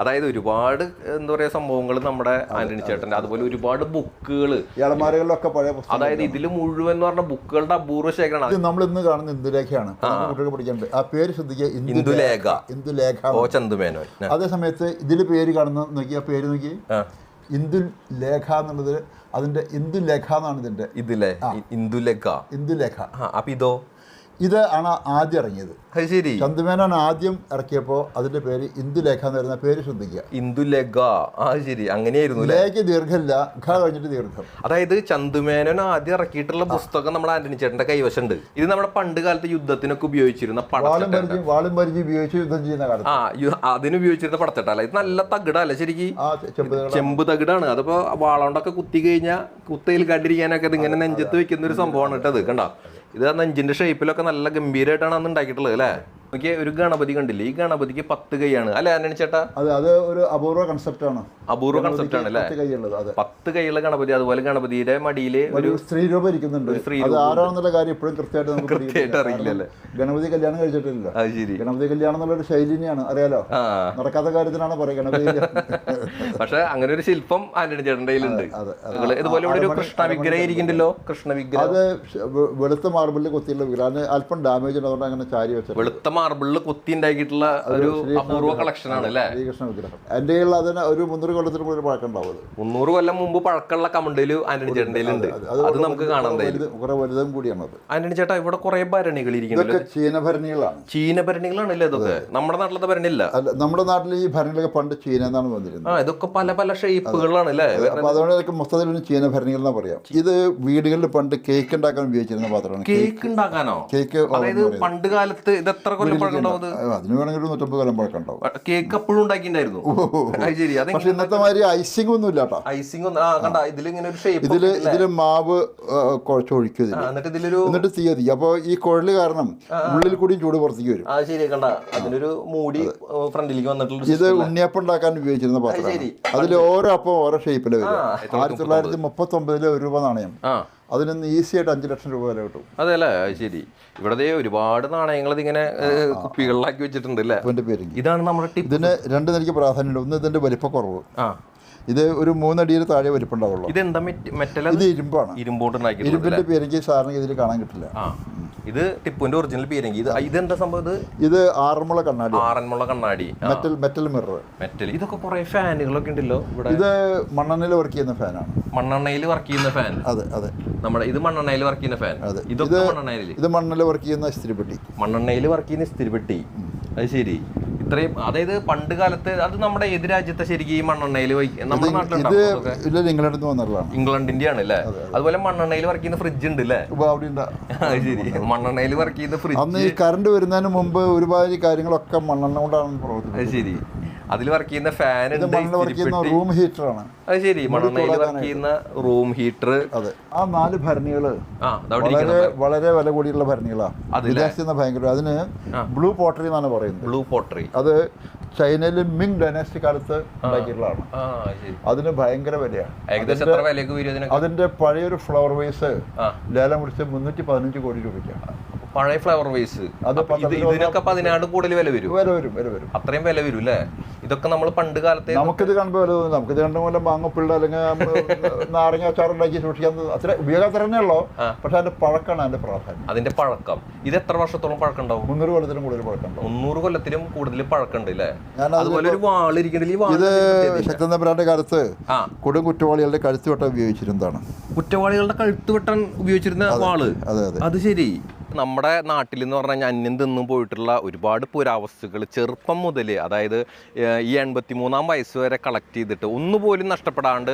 അതായത് ഒരുപാട് എന്താ പറയാ സംഭവങ്ങൾ നമ്മുടെ ആന്റണി ചേട്ടന്റെ അതുപോലെ ഒരുപാട് ബുക്കുകൾ ഇളമാരകളിലൊക്കെ പഴയ അതായത് ഇതിൽ മുഴുവൻ എന്ന് പറഞ്ഞ ബുക്കുകളുടെ അപൂർവ ശേഖരമാണ് ഇത് നമ്മൾ ഇന്ന് കാണുന്ന ഇന്ദുലേഖയാണ്. കുട്ടികൾ പഠിക്കേണ്ടത് ആ പേര് ശ്രദ്ധിക്കുക. ഇന്ദുലേഖ. ഇന്ദുലേഖ. ഓ ചന്തുമേനോൻ. അതേസമയത്ത് അതേ സമയത്ത് ഇതിൽ പേര് കാണുന്ന നോക്കി ആ പേര് നോക്കി ഇന്ദുൽ ഇന്ദു ലേഖ എന്നുള്ളത് അതിന്റെ ഇന്ദു ലേഖ എന്നാണ് ഇതിന്റെ. ഇതിലെ ഇന്ദുലേഖ. ഇന്ദുലേഖ. അപ്പൊ ഇതോ? ഇത് ആണ് ആദ്യം ഇറങ്ങിയത്. ശരി. ചന്ദുമേനോൻ ആദ്യം ഇറക്കിയപ്പോൾ അതിന്റെ പേര് ഇന്ദുലേഖ എന്ന് പറയുന്ന പേര് ശ്രദ്ധിക്കുക. ഇന്ദുലേഖ. ആ ശരി. അങ്ങനെയായിരുന്നു ലേഖ ലേക്ക് ദീർഘമില്ല ഘ കഴിഞ്ഞിട്ട് ദീർഘം. അതായത് ചന്തുമേനോൻ ആദ്യം ഇറക്കിയിട്ടുള്ള പുസ്തകം നമ്മുടെ ആന്റണി ചേട്ടന്റെ കൈവശമുണ്ട്. ഇത് നമ്മുടെ പണ്ട് കാലത്ത് യുദ്ധത്തിനൊക്കെ ഉപയോഗിച്ചിരുന്ന വാളും പരിചയം വാളും പരിചയം ഉപയോഗിച്ച് യുദ്ധം ചെയ്യുന്ന കാലത്ത്. ആ അതിന് ഉപയോഗിച്ചിരുന്ന പടത്തട്ടല്ല ഇത് നല്ല തകിടല്ല ശരിക്ക്? ചെമ്പ് തകിടാണ്. അതിപ്പോ വാളോണ്ടൊക്കെ കുത്തി കഴിഞ്ഞാൽ കുത്തയിൽ കണ്ടിരിക്കാനൊക്കെ ഇത് ഇങ്ങനെ നെഞ്ചത്ത് വെക്കുന്ന ഒരു സംഭവമാണ് കേട്ടത് കണ്ട? ഇത് ആ നെഞ്ചിന്റെ ഷേപ്പിലൊക്കെ നല്ല ഗംഭീരമായിട്ടാണ് അന്ന് ഉണ്ടാക്കിയിട്ടുള്ളത് അല്ലേ? നോക്കിയേ ഒരു ഗണപതി കണ്ടില്ലേ? ഈ ഗണപതിക്ക് പത്ത് കൈയാണ്. അല്ലെ ആന്റണി ചേട്ടാ? അതെ അത് ഒരു അപൂർവ കൺസെപ്റ്റ് ആണ്. അപൂർവ കൺസെപ്റ്റ് ആണ് അല്ലേ പത്ത് കൈയുള്ള ഗണപതി അതുപോലെ ഗണപതിയുടെ മടിയിൽ ഒരു സ്ത്രീ രൂപം ഇരിക്കുന്നുണ്ട്. ആരാണെന്നുള്ള കാര്യം ഇപ്പോഴും കൃത്യമായിട്ട് നമുക്ക് കൃത്യമായിട്ട് അറിയില്ല. അല്ലേ? ഗണപതി കല്യാണം കഴിച്ചിട്ടില്ല. ഗണപതി കല്യാണം എന്നുള്ള ഒരു ശൈലിനെയാണ് അറിയാലോ? നടക്കാത്ത കാര്യത്തിനാണ് പറയുക ഗണപതി പക്ഷെ അങ്ങനെ ഒരു ശില്പം ആന്റണി ചേട്ടന്റെ കയ്യിലുണ്ട്. ഇതുപോലെ ഇവിടെ ഒരു കൃഷ്ണ വിഗ്രഹം ഇരിക്കുന്നുണ്ടല്ലോ? കൃഷ്ണ വിഗ്രഹം. അത് വെളുത്ത മാർബിളിൽ കൊത്തിയുള്ള വിഗ്രഹം. അല്പം ഡാമേജ് അതുകൊണ്ട് അങ്ങനെ ചാരി വെച്ചത് വെളുത്ത മാർബിളിൽ കുത്തി ഉണ്ടാക്കിയിട്ടുള്ള ഒരു അപൂർവ കളക്ഷൻ ആണ് അല്ലേ ശ്രീകൃഷ്ണ വിഗ്രഹം. എന്റെ കയ്യിൽ അതിന് ഒരു മുന്നൂറ് കൊല്ലത്തിന് കൂടുതൽ പഴക്കം മുന്നൂറ് കൊല്ലം മുമ്പ് പഴക്കമുള്ള കമണ്ടയിൽ ആന്റണി ചേട്ടൻ ഉണ്ട് അത് നമുക്ക് കാണാൻ വലുത് കുറെ വലുതും കൂടിയാണത്. ആന്റണി ചേട്ടാ ഇവിടെ കുറെ ഭരണികൾ ചീന ചീനഭരണികളാണ്. ചീന ഭരണികളാണല്ലേ ഇതൊക്കെ നമ്മുടെ നാട്ടിലത്തെ ഭരണി അല്ല നമ്മുടെ നാട്ടിൽ ഈ ഭരണികളൊക്കെ പണ്ട് ചീന എന്നാണ് വന്നിരുന്നത്. ആ ഇതൊക്കെ പല പല ഷേപ്പുകളാണ് അല്ലേ അപ്പൊ അതുകൊണ്ട് ഇതൊക്കെ മൊത്തത്തിൽ ചീന ഭരണികൾ എന്നാ പറയാം. ഇത് വീടുകളിൽ പണ്ട് കേക്ക് ഉണ്ടാക്കാൻ ഉപയോഗിച്ചിരുന്ന പാത്രമാണ്. കേക്ക് ഉണ്ടാക്കാനോ? കേക്ക് അതായത് പണ്ട് കാലത്ത് ഇത് എത്ര? അതിന് വേണമെങ്കിൽ ഒരു നൂറ്റമ്പത് കൊല്ലം പഴക്കം ഉണ്ടാവും. കേക്ക് അപ്പോഴും അത് പക്ഷെ ഇന്നത്തെ മാതിരി ഐസിംഗ് ഒന്നും ഇല്ലാട്ടോ ഐസിംഗ് ഇതിലിങ്ങനെ ഒരു ഷേപ്പ് ഇതിൽ ഇതിൽ മാവ് കുഴച്ച് ഒഴിക്കുക എന്നിട്ട് തീയതി അപ്പൊ അപ്പോൾ ഈ കുഴൽ കാരണം ഉള്ളിൽ കൂടി ചൂട് പുറത്തേക്ക് വരും. അതിനൊരു മൂടി ഫ്രണ്ടിലേക്ക് വന്നിട്ടുള്ള ഇത് ഉണ്ണിയപ്പം ഉണ്ടാക്കാൻ ഉപയോഗിച്ചിരുന്ന പാത്രം. അതിൽ ഓരോ അപ്പം ഓരോ ഷേപ്പിൽ വരും. ആയിരത്തി തൊള്ളായിരത്തി മുപ്പത്തി ഒമ്പതിലെ ഒരു രൂപ നാണയം. അതിനൊന്ന് ഈസി ആയിട്ട് അഞ്ച് ലക്ഷം രൂപ വില കിട്ടും. അതെ അല്ലേ അത് ശരി. ഇവിടെ ഒരുപാട് നാണയങ്ങൾ ഇതിങ്ങനെ കുപ്പികളിലാക്കി വെച്ചിട്ടുണ്ട് അല്ലേ ഇതാണ് നമ്മുടെ ഇതിന് രണ്ട് നിലയ്ക്ക് പ്രാധാന്യമുണ്ട്. ഒന്ന് ഇതിന്റെ വലിപ്പക്കുറവ്. ആ. ഇത് ഒരു മൂന്നടിയിൽ താഴെ വലിപ്പുണ്ടാവുള്ളൂ. എന്താ മെറ്റൽ ഇത് ഇരുമ്പാണ്. ഇരുമ്പോട്ട് ഇരുമ്പിന്റെ പേരെങ്കിൽ സാറിന് ഇതിൽ കാണാൻ കിട്ടില്ല. ഇത് ടിപ്പുവിന്റെ ഒറിജിനൽ പേരെങ്കിൽ ഇത് ഇതെന്താ സംഭവം ഇത്? ഇത് ആറന്മുള കണ്ണാടി. ആറന്മുള കണ്ണാടി. Metal metal mirror. മെറ്റൽ. ഇതൊക്കെ കുറെ ഫാനുകളൊക്കെ ഉണ്ടല്ലോ ഇവിടെ. ഇത് മണ്ണെണ്ണയിൽ വർക്ക് ചെയ്യുന്ന ഫാനാണ്. മണ്ണെണ്ണയിൽ വർക്ക് ചെയ്യുന്ന ഫാൻ. അതെ അതെ. നമ്മുടെ ഇത് മണ്ണെണ്ണയിൽ വർക്ക് ചെയ്യുന്ന ഫാൻ. അതെ. ഇത് മണ്ണെണ്ണയിൽ ഇത് മണ്ണെണ്ണയിൽ വർക്ക് ചെയ്യുന്ന ഇസ്തിരിപ്പെട്ടി. മണ്ണെണ്ണയിൽ വർക്ക് ചെയ്യുന്ന ഇസ്തിരിപ്പെട്ടി. അത് ശരി. ഇത്രയും അതായത് പണ്ട് കാലത്ത് അത് നമ്മുടെ ഏത് രാജ്യത്തെ ശരിക്കും ഈ മണ്ണെണ്ണയിൽ നമ്മുടെ നാട്ടിലുണ്ടാവും ഇംഗ്ലണ്ടിൽ വന്നിട്ടുള്ളതാണ്. ഇംഗ്ലണ്ടിന്റെ ആണ് അല്ലേ അതുപോലെ മണ്ണെണ്ണയിൽ വർക്ക് ചെയ്യുന്ന ഫ്രിഡ്ജ് ഉണ്ട് അല്ലേ? ശരി. മണ്ണെണ്ണയിൽ വർക്ക് ചെയ്യുന്ന ഫ്രിഡ്ജ് അന്ന് ഈ കറണ്ട് വരുന്നതിന് മുമ്പ് ഒരുപാട് കാര്യങ്ങളൊക്കെ മണ്ണെണ്ണ കൊണ്ടാണ് ശരി. അതിൽ വർക്ക് ചെയ്യുന്ന ഫാൻ റൂം ഉണ്ട് റൂം ഹീറ്ററാണ് അത് ശരി മണ്ണെണ്ണയിൽ വർക്ക് ചെയ്യുന്ന റൂം ഹീറ്റർ അതെ. ആ നാല് ഭരണികൾ ആ വളരെ വളരെ വില കൂടിയുള്ള ഭരണികളാണ് നിന്ന് ഭയങ്കര അതിന് ബ്ലൂ പോട്ടറി എന്നാണ് പറയുന്നത്. ബ്ലൂ പോട്ടറി അത് ചൈനയിലെ മിങ് ഡൈനാസ്റ്റി കാലത്ത് ഉണ്ടാക്കിയിട്ടുള്ളതാണ്. അതിന് ഭയങ്കര വിലയാണ് അതിന്റെ പഴയൊരു ഫ്ലവർ വേസ്. ലേലം മുടിച്ച് മുന്നൂറ്റി പതിനഞ്ച് കോടി രൂപയ്ക്കാണ് പഴയ ഫ്ലവർ വൈസ് ഇതിനൊക്കെ പതിനാട് കൂടുതൽ വില വരും. വില വരും വില വരും. അത്രയും വില വരും അല്ലേ? ഇതൊക്കെ നമ്മൾ പണ്ട് കാലത്തെ നമുക്കിത് കാണുമ്പോൾ വില തോന്നുന്നു നമുക്കിത് കണ്ട പോലെ മാങ്ങപ്പിള്ള അല്ലെങ്കിൽ നാരങ്ങ അച്ചാർ ഉണ്ടാക്കി സൂക്ഷിക്കാൻ അത്ര ഉപയോഗം അത്ര പക്ഷെ അതിന്റെ പഴക്കമാണ് അതിന്റെ പ്രാധാന്യം. അതിന്റെ പഴക്കം. ഇത് എത്ര വർഷത്തോളം പഴക്കം ഉണ്ടാവും മുന്നൂറ് കൊല്ലത്തിലും കൂടുതൽ പഴക്കം മുന്നൂറ് കൊല്ലത്തിലും കൂടുതൽ പഴക്കമുണ്ട് അല്ലേ? അതുപോലെ ഒരു വാൾ ഇരിക്കണില്ല ഈ വാൾ ഇത് ശക്തൻ തമ്പുരാന്റെ കാലത്ത് കൊടും കുറ്റവാളികളുടെ കഴുത്തുവെട്ടം ഉപയോഗിച്ചിരുന്നതാണ്. കുറ്റവാളികളുടെ കഴുത്തുവെട്ടം ഉപയോഗിച്ചിരുന്ന വാൾ. അതെ അതെ. അത് ശരി. നമ്മുടെ നാട്ടിൽ എന്ന് പറഞ്ഞാൽ അന്യം തിന്നും പോയിട്ടുള്ള ഒരുപാട് പുരാവസ്തുക്കൾ ചെറുപ്പം മുതൽ അതായത് ഈ എൺപത്തി മൂന്നാം വയസ്സ് വരെ കളക്ട് ചെയ്തിട്ട് ഒന്നുപോലും നഷ്ടപ്പെടാണ്ട്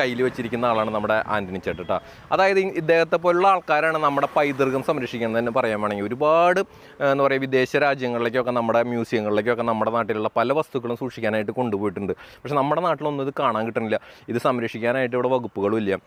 കയ്യിൽ വെച്ചിരിക്കുന്ന ആളാണ് നമ്മുടെ ആന്റണി ചേട്ടട്ടാ അതായത് ഇദ്ദേഹത്തെ പോലുള്ള ആൾക്കാരാണ് നമ്മുടെ പൈതൃകം സംരക്ഷിക്കുന്നത് തന്നെ പറയാൻ വേണമെങ്കിൽ ഒരുപാട് എന്ന് എന്താ പറയുക വിദേശ രാജ്യങ്ങളിലേക്കൊക്കെ നമ്മുടെ മ്യൂസിയങ്ങളിലേക്കൊക്കെ നമ്മുടെ നാട്ടിലുള്ള പല വസ്തുക്കളും സൂക്ഷിക്കാനായിട്ട് കൊണ്ടുപോയിട്ടുണ്ട്. പക്ഷേ നമ്മുടെ നാട്ടിലൊന്നും ഇത് കാണാൻ കിട്ടുന്നില്ല. ഇത് സംരക്ഷിക്കാനായിട്ട് ഇവിടെ വകുപ്പുകളും ഇല്ല.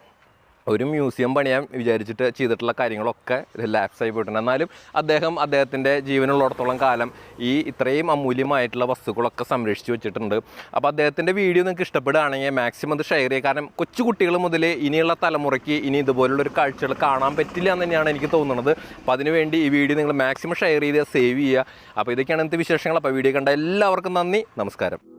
ഒരു മ്യൂസിയം പണിയാൻ വിചാരിച്ചിട്ട് ചെയ്തിട്ടുള്ള കാര്യങ്ങളൊക്കെ ലാപ്സ് ആയി പോയിട്ടുണ്ട്. എന്നാലും അദ്ദേഹം അദ്ദേഹത്തിന്റെ ജീവനുള്ളിടത്തോളം കാലം ഈ ഇത്രയും അമൂല്യമായിട്ടുള്ള വസ്തുക്കളൊക്കെ സംരക്ഷിച്ചു വെച്ചിട്ടുണ്ട്. അപ്പോൾ അദ്ദേഹത്തിന്റെ വീഡിയോ നിങ്ങൾക്ക് ഇഷ്ടപ്പെടുകയാണെങ്കിൽ മാക്സിമം അത് ഷെയർ ചെയ്യുക. കാരണം കൊച്ചു കുട്ടികൾ മുതൽ ഇനിയുള്ള തലമുറയ്ക്ക് ഇനി ഇതുപോലുള്ള ഒരു കാഴ്ചകൾ കാണാൻ പറ്റില്ല എന്ന് തന്നെയാണ് എനിക്ക് തോന്നുന്നത്. അപ്പോൾ അതിനുവേണ്ടി ഈ വീഡിയോ നിങ്ങൾ മാക്സിമം ഷെയർ ചെയ്ത് സേവ് ചെയ്യുക. അപ്പോൾ ഇതൊക്കെയാണ് ഇന്നത്തെ വിശേഷങ്ങൾ. അപ്പോൾ വീഡിയോ കണ്ട എല്ലാവർക്കും നന്ദി. നമസ്കാരം.